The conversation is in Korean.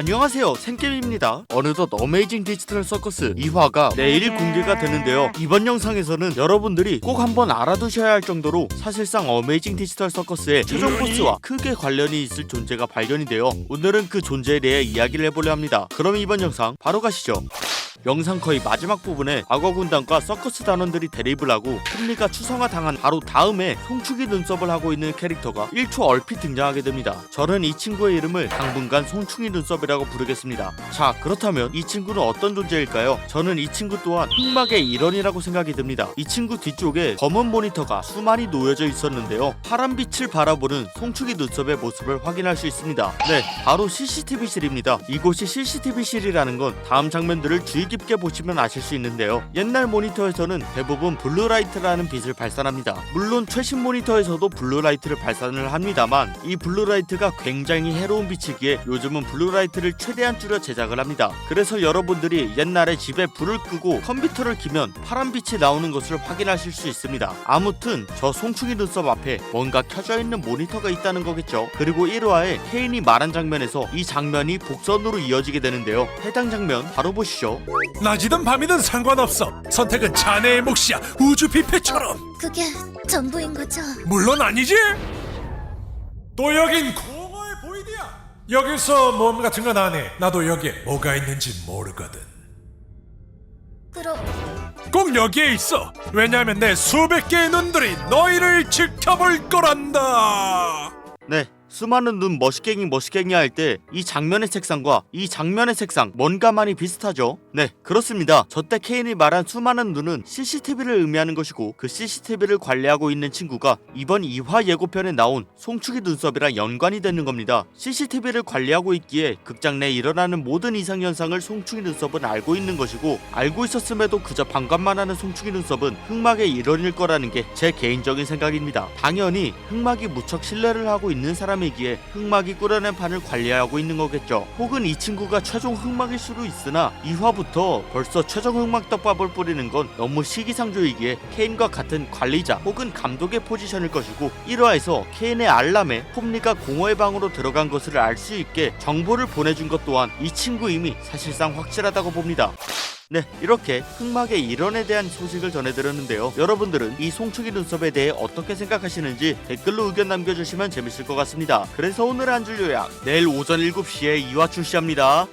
안녕하세요. 생겜입니다. 어느덧 어메이징 디지털 서커스 2화가 내일 공개가 되는데요. 이번 영상에서는 여러분들이 꼭 한번 알아두셔야 할 정도로 사실상 어메이징 디지털 서커스의 최종 보스와 크게 관련이 있을 존재가 발견이 되어 오늘은 그 존재에 대해 이야기를 해보려 합니다. 그럼 이번 영상 바로 가시죠 영상 거의 마지막 부분에 악어 군단과 서커스 단원들이 대립을 하고 승리가 추성화 당한 바로 다음에 송축이 눈썹을 하고 있는 캐릭터가 1초 얼핏 등장하게 됩니다. 저는 이 친구의 이름을 당분간 송충이 눈썹이라고 부르겠습니다. 자 그렇다면 이 친구는 어떤 존재일까요? 저는 이 친구 또한 흑막의 일원이라고 생각이 듭니다. 이 친구 뒤쪽에 검은 모니터가 수많이 놓여져 있었는데요. 파란 빛을 바라보는 송축이 눈썹의 모습을 확인할 수 있습니다. 네, 바로 CCTV실입니다. 이곳이 CCTV실이라는 건 다음 장면들을 주의 깊게 보시면 아실 수 있는데요. 옛날 모니터에서는 대부분 블루라이트라는 빛을 발산합니다. 물론 최신 모니터에서도 블루라이트를 발산을 합니다만 이 블루라이트가 굉장히 해로운 빛이기에 요즘은 블루라이트를 최대한 줄여 제작을 합니다. 그래서 여러분들이 옛날에 집에 불을 끄고 컴퓨터를 키면 파란 빛이 나오는 것을 확인하실 수 있습니다. 아무튼 저 송충이 눈썹 앞에 뭔가 켜져 있는 모니터가 있다는 거겠죠. 그리고 1화에 케인이 말한 장면에서 이 장면이 복선으로 이어지게 되는데요. 해당 장면 바로 보시죠. 낮이든 밤이든 상관없어. 선택은 자네의 몫이야. 우주 뷔페처럼. 그게 전부인 거죠? 물론 아니지. 또 여긴 공허의 보이드야. 여기서 몸 같은 건 안 해. 나도 여기에 뭐가 있는지 모르거든. 그럼 꼭 여기에 있어. 왜냐하면 내 수백 개의 눈들이 너희를 지켜볼 거란다. 네. 수많은 눈 머시갱이 머시갱이 할 때 이 장면의 색상과 이 장면의 색상 뭔가 많이 비슷하죠? 네 그렇습니다. 저때 케인이 말한 수많은 눈은 CCTV를 의미하는 것이고 그 CCTV를 관리하고 있는 친구가 이번 2화 예고편에 나온 송축이 눈썹이랑 연관이 되는 겁니다. CCTV를 관리하고 있기에 극장 내 일어나는 모든 이상 현상을 송축이 눈썹은 알고 있는 것이고 알고 있었음에도 그저 반감만 하는 송축이 눈썹은 흑막의 일원일 거라는 게 제 개인적인 생각입니다. 당연히 흑막이 무척 신뢰를 하고 있는 사람 이기에 흑막이 꾸려낸 판을 관리하고 있는 거겠죠. 혹은 이 친구가 최종 흑막일 수도 있으나 2화부터 벌써 최종 흑막 떡밥을 뿌리는 건 너무 시기상조이기에 케인과 같은 관리자 혹은 감독의 포지션일 것이고 1화에서 케인의 알람에 폼니가 공허의 방으로 들어간 것을 알 수 있게 정보를 보내준 것 또한 이 친구 이미 사실상 확실하다고 봅니다. 네, 이렇게 흑막의 일원에 대한 소식을 전해드렸는데요. 여러분들은 이 송축이 눈썹에 대해 어떻게 생각하시는지 댓글로 의견 남겨주시면 재밌을 것 같습니다. 그래서 오늘 한 줄 요약, 내일 오전 7시에 2화 출시합니다.